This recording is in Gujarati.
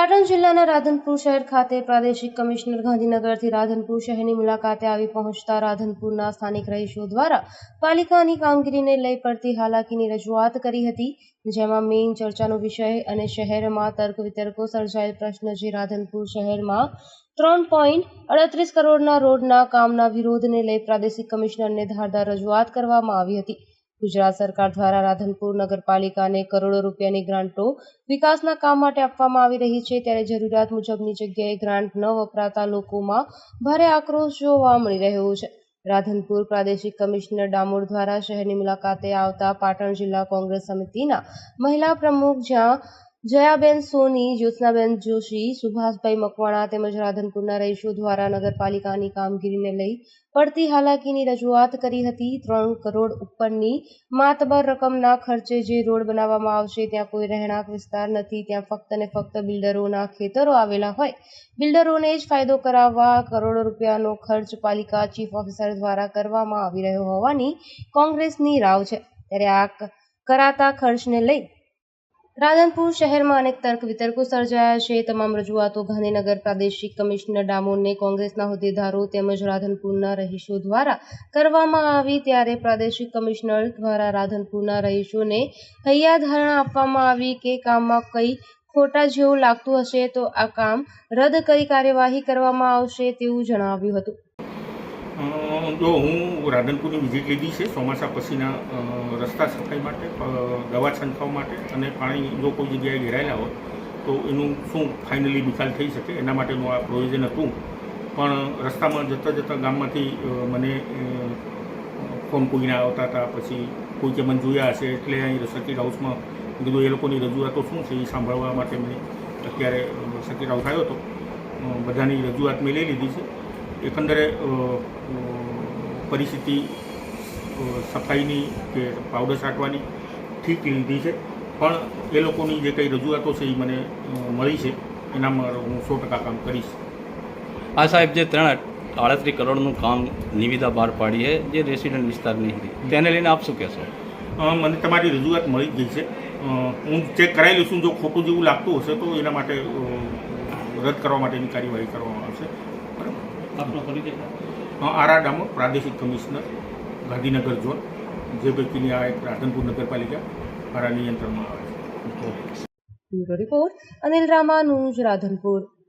રાધનપુર શહેર ખાતે પ્રાદેશિક કમિશનર ગાંધીનગરથી રાધનપુર શહેરની મુલાકાતે આવી પહોંચતા રાધનપુરના સ્થાનિક રહીશો દ્વારા પાલિકાની કામગીરીને લઈ પડતી હાલાકીની રજૂઆત કરી હતી, જેમાં મેઇન ચર્ચાનો વિષય અને શહેરમાં તર્ક વિતર્કો સર્જાયેલ પ્રશ્ન જે રાધનપુર શહેરમાં ત્રણ પોઈન્ટ અડત્રીસ કરોડના રોડના કામના વિરોધને લઈ પ્રાદેશિક કમિશનરને ધારદાર રજૂઆત કરવામાં આવી હતી. ગુજરાત સરકાર દ્વારા રાધનપુર નગરપાલિકાને કરોડો રૂપિયાની ગ્રાન્ટો વિકાસના કામ માટે આપવામાં આવી રહી છે. ત્યારે જરૂરિયાત મુજબની જગ્યાએ ગ્રાન્ટ ન વપરાતા લોકોમાં ભારે આક્રોશ જોવા મળી રહ્યો છે. રાધનપુર પ્રાદેશિક કમિશનર ડામોર દ્વારા શહેરની મુલાકાતે આવતા પાટણ જિલ્લા કોંગ્રેસ સમિતિના મહિલા પ્રમુખ જ્યાં જયાબેન સોની, જ્યોત્સનાબેન જોશી, સુભાષભાઈ મકવાણા તેમજ રાધનપુરના રહીશો દ્વારા નગરપાલિકાની કામગીરીને લઈ પડતી હાલાકીની રજૂઆત કરી હતી. ત્રણ કરોડ ઉપરની માતબર રકમના ખર્ચે જે રોડ બનાવવામાં આવશે, ત્યાં કોઈ રહેણાંક વિસ્તાર નથી. ત્યાં ફક્ત ને ફક્ત બિલ્ડરોના ખેતરો આવેલા હોય. બિલ્ડરોને જ ફાયદો કરાવવા કરોડો રૂપિયાનો ખર્ચ પાલિકા ચીફ ઓફિસર દ્વારા કરવામાં આવી રહ્યો હોવાની કોંગ્રેસની રાવ છે. ત્યારે આ કરાતા ખર્ચને લઈ રાધનપુર શહેરમાં અનેક તર્ક વિતર્કો સર્જાયા છે. તમામ રજૂઆતો ગાંધીનગર પ્રાદેશિક કમિશનર ડામોરને કોંગ્રેસના હોદ્દેદારો તેમજ રાધનપુરના રહીશો દ્વારા કરવામાં આવી ત્યારે પ્રાદેશિક કમિશનર દ્વારા રાધનપુરના રહીશોને હૈયાધારણા આપવામાં આવી કે કામમાં કંઈ ખોટા જેવું લાગતું હશે તો આ કામ રદ કરી કાર્યવાહી કરવામાં આવશે તેવું જણાવ્યું હતું. જો હું રાધનપુરની વિઝિટ લીધી છે, ચોમાસા પછીના રસ્તા સફાઈ માટે દવા છંટકાવ માટે અને પાણી જો કોઈ જગ્યાએ ઘેરાયેલા હોય, તો એનું શું ફાઇનલી નિકાલ થઈ શકે? એના માટેનું આ પ્રોવિઝન હતું. પણ રસ્તામાં જતાં જતાં ગામમાંથી મને ફોન કોઈને આવતા હતા, પછી કોઈ કે મને જોયા હશે, એટલે અહીં સર્કિટ હાઉસમાં કીધું, એ લોકોની રજૂઆતો શું છે? એ સાંભળવા માટે મેં અત્યારે સર્કિટ હાઉસ આવ્યો હતો. બધાની રજૂઆત મેં લઈ લીધી છે. એકંદરે પરિસ્થિતિ સફાઈની કે પાવડર છાંટવાની ઠીક લીધી છે. પણ એ લોકોની જે કંઈ રજૂઆતો છે એ મને મળી છે. એનામાં હું સો ટકા કામ કરીશ. આ સાહેબ જે ત્રણ આડત્રીસ કરોડનું કામ નિવિદા બહાર પાડી છે જે રેસિડન્ટ વિસ્તારની હતી તેને લઈને આપ શું કહેશો? મને તમારી રજૂઆત મળી ગઈ છે. હું ચેક કરાવી છું જો ખોટું જેવું લાગતું હશે તો એના માટે રદ કરવા માટેની કાર્યવાહી કરવામાં આવશે. આપનો પરિચય. અ, આરા ડામોર પ્રાદેશિક કમિશનર ગાંધીનગર ઝોન જે પૈકીની આ એક રાધનપુર નગરપાલિકા મારા નિયંત્રણમાં આવે છે. Bureau report Anil Ramanuj Radhanpur.